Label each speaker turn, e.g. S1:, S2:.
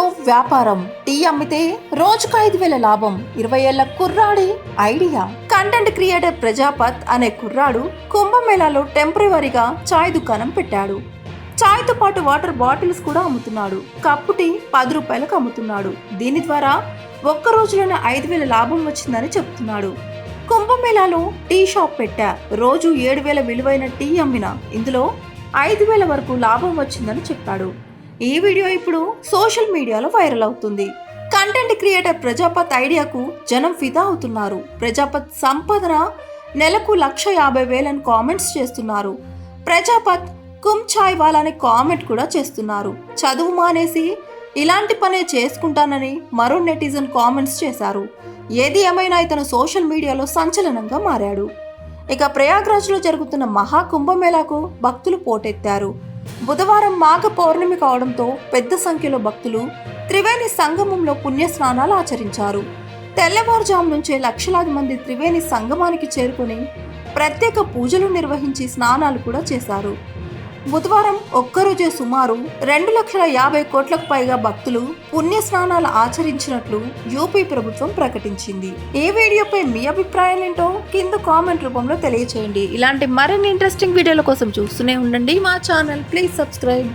S1: టీతో వ్యాపారం టీ అమ్మితే రోజుకు ఐదు వేల లాభం ఇరవై ఏళ్ళ కుర్రాడి ఐడియా. కంటెంట్ క్రియేటర్ ప్రజాపత్ అనే కుర్రాడు కుంభమేళాలో టెంపరీవరీగా చాయ్ దుకాణం పెట్టాడు. చాయ్తో పాటు వాటర్ బాటిల్స్ కూడా అమ్ముతున్నాడు. కప్పు టీ పది రూపాయలకు అమ్ముతున్నాడు. దీని ద్వారా ఒక్క రోజులోనే ఐదు వేల లాభం వచ్చిందని చెప్తున్నాడు. కుంభమేళాలో టీ షాప్ పెట్టా. రోజు ఏడు వేల విలువైన టీ అమ్మిన. ఇందులో ఐదు వేల వరకు లాభం వచ్చిందని చెప్పాడు. ఈ వీడియో ఇప్పుడు సోషల్ మీడియాలో వైరల్ అవుతుంది. కంటెంట్ క్రియేటర్ ప్రజాపత్ ఐడియాకు జనం ఫిదా అవుతున్నారు. ప్రజాపత్ సంపదన నెలకు లక్ష యాభై వేలని కామెంట్స్ చేస్తున్నారు. ప్రజాపత్ కుమ్ ఛాయ్ వాళ్ళని కామెంట్ కూడా చేస్తున్నారు. చదువు మానేసి ఇలాంటి పనే చేసుకుంటానని మరో నెటిజన్ కామెంట్స్ చేశారు. ఏది ఏమైనా ఇతను సోషల్ మీడియాలో సంచలనంగా మారాడు. ఇక ప్రయాగ్రాజ్లో జరుగుతున్న మహా కుంభమేళాకు భక్తులు పోటెత్తారు. బుధవారం మాఘ పౌర్ణమి కావడంతో పెద్ద సంఖ్యలో భక్తులు త్రివేణి సంగమంలో పుణ్య స్నానాలు ఆచరించారు. తెల్లవారుజాము నుంచే లక్షలాది మంది త్రివేణి సంగమానికి చేరుకుని ప్రత్యేక పూజలు నిర్వహించి స్నానాలు కూడా చేశారు. బుధవారం ఒక్కరోజే సుమారు రెండు లక్షల యాభై కోట్లకు పైగా భక్తులు పుణ్య స్నానాలు ఆచరించినట్లు యూపీ ప్రభుత్వం ప్రకటించింది. ఏ వీడియోపై మీ అభిప్రాయం ఏంటో కింద కామెంట్ రూపంలో తెలియచేయండి. ఇలాంటి మరిన్ని ఇంట్రెస్టింగ్ వీడియోల కోసం చూస్తూనే ఉండండి. మా ఛానల్ ప్లీజ్ సబ్స్క్రైబ్.